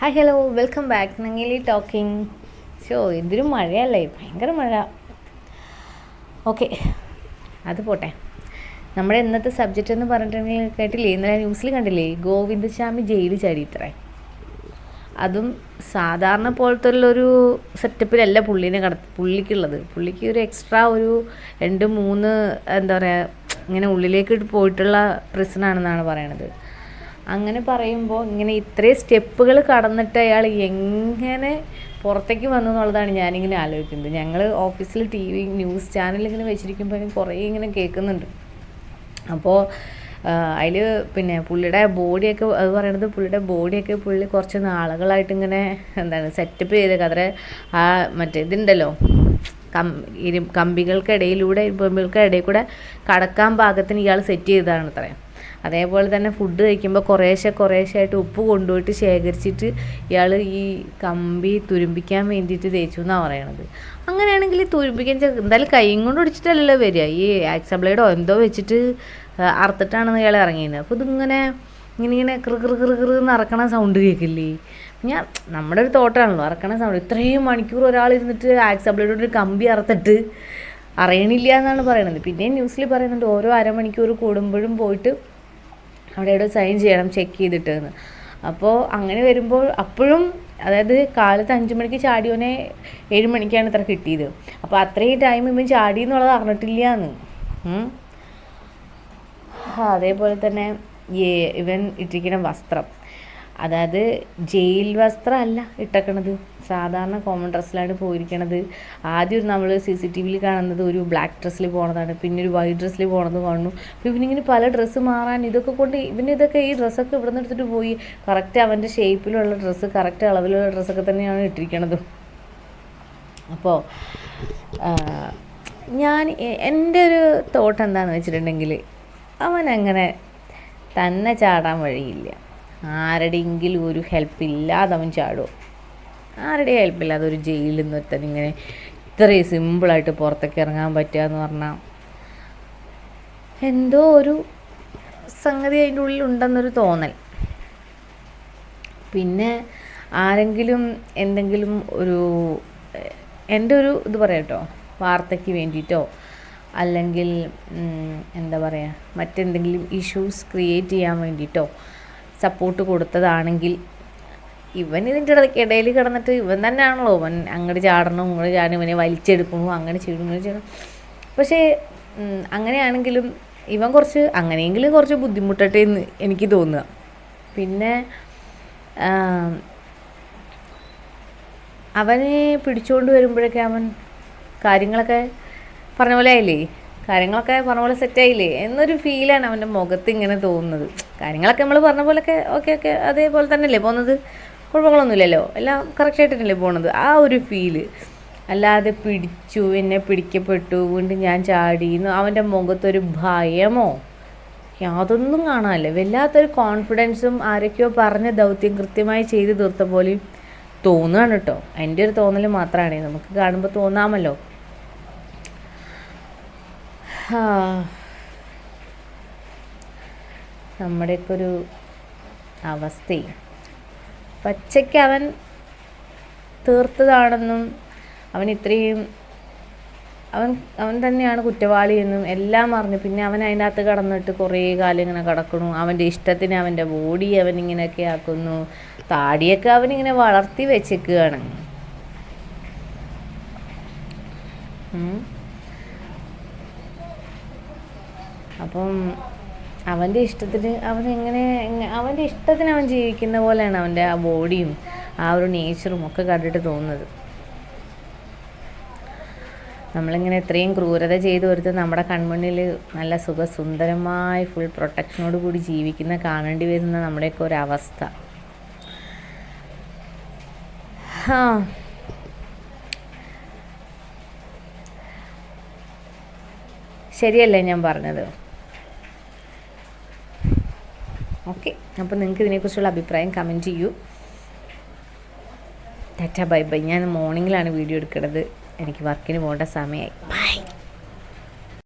Hi hello welcome back Nangeli talking show ഇതൊരു മഴയല്ലേ? ഭയങ്കര മഴ. ഓക്കെ അത് പോട്ടെ. നമ്മുടെ ഇന്നത്തെ സബ്ജക്റ്റ് എന്ന് പറഞ്ഞിട്ടുണ്ടെങ്കിൽ കേട്ടില്ലേ? ഇന്നലെ ന്യൂസിൽ കണ്ടില്ലേ? ഗോവിന്ദസ്വാമി ജയിലിൽ ചാടിയിത്രേ അതും സാധാരണ പോലത്തെ ഉള്ളൊരു സെറ്റപ്പിലല്ല പുള്ളീനെ കട പുള്ളിക്കുള്ളത്. പുള്ളിക്ക് ഒരു എക്സ്ട്രാ ഒരു രണ്ട് മൂന്ന് എന്താ പറയുക ഇങ്ങനെ ഉള്ളിലേക്ക് പോയിട്ടുള്ള പ്രിസണാണെന്നാണ് പറയണത്. അങ്ങനെ പറയുമ്പോൾ ഇങ്ങനെ ഇത്രയും സ്റ്റെപ്പുകൾ കടന്നിട്ട് അയാൾ എങ്ങനെ പുറത്തേക്ക് വന്നു എന്നുള്ളതാണ് ഞാനിങ്ങനെ ആലോചിക്കുന്നത്. ഞങ്ങൾ ഓഫീസിൽ ടി വി ന്യൂസ് ചാനൽ ഇങ്ങനെ വെച്ചിരിക്കുമ്പോഴും കുറേ ഇങ്ങനെ കേൾക്കുന്നുണ്ട്. അപ്പോൾ അതിൽ പിന്നെ പുള്ളിയുടെ ബോഡിയൊക്കെ അത് പറയണത് പുള്ളിയുടെ ബോഡിയൊക്കെ പുള്ളി കുറച്ച് നാളുകളായിട്ട് ഇങ്ങനെ എന്താണ് സെറ്റപ്പ് ചെയ്ത് അത്ര ആ മറ്റേ ഇതുണ്ടല്ലോ കം ഇരു കമ്പികൾക്കിടയിലൂടെ കമ്പികൾക്കിടയിൽ കൂടെ കടക്കാൻ പാകത്തിന് ഇയാൾ സെറ്റ് ചെയ്തതാണ് അത്രയും അതേപോലെ തന്നെ ഫുഡ് കഴിക്കുമ്പോൾ കുറേശ്ശെ കുറേശ്ശെ ആയിട്ട് ഉപ്പ് കൊണ്ടുപോയിട്ട് ശേഖരിച്ചിട്ട് ഇയാൾ ഈ കമ്പി തുരുമ്പിക്കാൻ വേണ്ടിയിട്ട് തേച്ചു എന്നാണ് പറയണത്. അങ്ങനെയാണെങ്കിൽ തുരുമ്പിക്കാൻ എന്തായാലും കൈയും കൊണ്ട് ഒടിച്ചിട്ടല്ലല്ലോ വരിക. ഈ ആക്സബ്ലൈഡോ എന്തോ വെച്ചിട്ട് അറുത്തിട്ടാണെന്ന് ഇയാൾ ഇറങ്ങിയത് അപ്പോൾ ഇതിങ്ങനെ ഇങ്ങനെ ഇങ്ങനെ കൃ കൃ കൃ കൃ നടക്കണ സൗണ്ട് കേൾക്കില്ലേ ഞാൻ നമ്മുടെ ഒരു തോട്ടാണല്ലോ ഇറക്കണ സൗണ്ട് ഇത്രയും മണിക്കൂർ ഒരാൾ ഇരുന്നിട്ട് ആക്സബ്ലൈഡ് ഒരു കമ്പി അറുത്തിട്ട് അറിയണില്ല എന്നാണ് പറയുന്നത് പിന്നെ ന്യൂസിൽ പറയുന്നുണ്ട് ഓരോ അരമണിക്കൂർ കൂടുമ്പോഴും പോയിട്ട് അവിടെ ഇവിടെ സൈൻ ചെയ്യണം ചെക്ക് ചെയ്തിട്ട് എന്ന് അപ്പോൾ അങ്ങനെ വരുമ്പോൾ അപ്പോഴും അതായത് കാലത്ത് അഞ്ച് മണിക്ക് ചാടിയോനെ ഏഴ് മണിക്കാണ് ഇത്ര കിട്ടിയത്. അപ്പോൾ അത്രയും ടൈം ഇവൻ ചാടി എന്നുള്ളത് അറിഞ്ഞിട്ടില്ല എന്ന് അതേപോലെ തന്നെ ഇവൻ ഇട്ടിരിക്കുന്ന വസ്ത്രം. അതായത് ജയിൽ വസ്ത്രമല്ല ഇട്ടേക്കണത്. സാധാരണ കോമൺ ഡ്രസ്സിലാണ് പോയിരിക്കണത്. ആദ്യം നമ്മൾ സി സി ടി വിയിൽ കാണുന്നത് ഒരു ബ്ലാക്ക് ഡ്രസ്സിൽ പോണതാണ്. പിന്നെ ഒരു വൈറ്റ് ഡ്രസ്സിൽ പോണത് കാണുന്നു. അപ്പോൾ ഇവനിങ്ങനെ പല ഡ്രസ്സ് മാറാൻ ഇതൊക്കെ കൊണ്ട് ഇവന് ഇതൊക്കെ ഈ ഡ്രസ്സൊക്കെ ഇവിടെ നിന്ന് എടുത്തിട്ട് പോയി കറക്റ്റ് അവന്റെ ഷേപ്പിലുള്ള ഡ്രസ്സ് കറക്റ്റ് അളവിലുള്ള ഡ്രസ്സൊക്കെ തന്നെയാണ് ഇട്ടിരിക്കണത്. അപ്പോൾ ഞാൻ എന്റെ ഒരു തോട്ട് എന്താണെന്ന് വെച്ചിട്ടുണ്ടെങ്കിൽ അവൻ അങ്ങനെ തന്നെ ചാടാൻ വഴിയില്ല. ആരുടെയെങ്കിലും ഒരു ഹെൽപ്പ് ഇല്ലാതെ അവൻ ചാടുമോ ആരുടെ ഹെൽപ്പില്ലാതെ ഒരു ജയിലിൽ നിന്ന് ഒരുത്തൻ ഇങ്ങനെ ഇത്രയും സിമ്പിളായിട്ട് പുറത്തേക്ക് ഇറങ്ങാൻ പറ്റുക എന്ന് പറഞ്ഞാൽ എന്തോ ഒരു സംഗതി അതിന്റെ ഉള്ളിൽ ഉണ്ടെന്നൊരു തോന്നൽ. പിന്നെ ആരെങ്കിലും എന്തെങ്കിലും ഒരു എന്റെ ഒരു ഇത് പറയാട്ടോ വാർത്തയ്ക്ക് വേണ്ടിയിട്ടോ അല്ലെങ്കിൽ എന്താ പറയുക മറ്റെന്തെങ്കിലും ഇഷ്യൂസ് ക്രിയേറ്റ് ചെയ്യാൻ വേണ്ടിയിട്ടോ സപ്പോർട്ട് കൊടുത്തതാണെങ്കിൽ ഇവൻ ഇതിന്റെ ഇടയിൽ കിടന്നിട്ട് ഇവൻ തന്നെയാണല്ലോ. അവൻ അങ്ങോട്ട് ചാടണം ഇങ്ങോട്ട് ചാടണം ഇവനെ വലിച്ചെടുക്കണു അങ്ങനെ ചെയ്യണം ഇങ്ങനെ ചെയ്യണം. പക്ഷേ അങ്ങനെയാണെങ്കിലും ഇവൻ കുറച്ച് അങ്ങനെയെങ്കിലും കുറച്ച് ബുദ്ധിമുട്ടട്ടെ എന്ന് എനിക്ക് തോന്നുക. പിന്നെ അവനെ പിടിച്ചുകൊണ്ട് വരുമ്പോഴൊക്കെ അവൻ കാര്യങ്ങളൊക്കെ പറഞ്ഞ പോലെ ആയില്ലേ? കാര്യങ്ങളൊക്കെ പറഞ്ഞ പോലെ സെറ്റായില്ലേ എന്നൊരു ഫീലാണ് അവന്റെ മുഖത്ത് ഇങ്ങനെ തോന്നുന്നത്. കാര്യങ്ങളൊക്കെ നമ്മൾ പറഞ്ഞ പോലെയൊക്കെ ഓക്കെ ഓക്കെ അതേപോലെ തന്നെ അല്ലേ പോകുന്നത്? കുഴപ്പങ്ങളൊന്നുമില്ലല്ലോ? എല്ലാം കറക്റ്റായിട്ടല്ലേ പോകുന്നത് ആ ഒരു ഫീൽ അല്ലാതെ പിടിച്ചു എന്നെ പിടിക്കപ്പെട്ടു വീണ്ടും ഞാൻ ചാടി അവന്റെ മുഖത്തൊരു ഭയമോ? യാതൊന്നും കാണാനല്ലേ. വല്ലാത്തൊരു കോൺഫിഡൻസും ആരൊക്കെയോ പറഞ്ഞ ദൗത്യം കൃത്യമായി ചെയ്തു തീർത്ത പോലെയും തോന്നുകയാണ് കേട്ടോ. എന്റെ ഒരു തോന്നൽ മാത്രമാണ് നമുക്ക് കാണുമ്പോൾ തോന്നാമല്ലോ. നമ്മുടെയൊക്കെ ഒരു അവസ്ഥയും പച്ചയ്ക്ക് അവൻ തീർത്തതാണെന്നും അവൻ ഇത്രയും അവൻ അവൻ തന്നെയാണ് കുറ്റവാളി എന്നും എല്ലാം അറിഞ്ഞു പിന്നെ അവൻ അതിന്റെ അകത്ത് കടന്നിട്ട് കുറേ കാലം ഇങ്ങനെ കിടക്കണു. അവന്റെ ഇഷ്ടത്തിന് അവന്റെ ബോഡി അവൻ ഇങ്ങനെയൊക്കെ ആക്കുന്നു. താടിയൊക്കെ അവനിങ്ങനെ വളർത്തി വെച്ചേക്കുകയാണ് അപ്പം അവന്റെ ഇഷ്ടത്തിന് അവൻ എങ്ങനെ അവന്റെ ഇഷ്ടത്തിന് അവൻ ജീവിക്കുന്ന പോലെയാണ് അവന്റെ ആ ബോഡിയും ആ ഒരു നേച്ചറും ഒക്കെ കണ്ടിട്ട് തോന്നുന്നത്. നമ്മളിങ്ങനെ ഇത്രയും ക്രൂരത ചെയ്തു വരുത്ത് നമ്മുടെ കൺമുന്നിൽ നല്ല സുഖസുന്ദരമായി ഫുൾ പ്രൊട്ടക്ഷനോട് കൂടി ജീവിക്കുന്ന കാണേണ്ടി വരുന്ന നമ്മുടെയൊക്കെ ഒരവസ്ഥ. ആ ശരിയല്ലേ ഞാൻ പറഞ്ഞത് ഓക്കെ അപ്പോൾ നിങ്ങൾക്ക് ഇതിനെക്കുറിച്ചുള്ള അഭിപ്രായം കമന്റ് ചെയ്യൂ. ടാറ്റ ബൈ ബൈ ഞാൻ മോർണിംഗിലാണ് വീഡിയോ എടുക്കുന്നത് എനിക്ക് വർക്കിന് പോകേണ്ട സമയമായി. ബൈ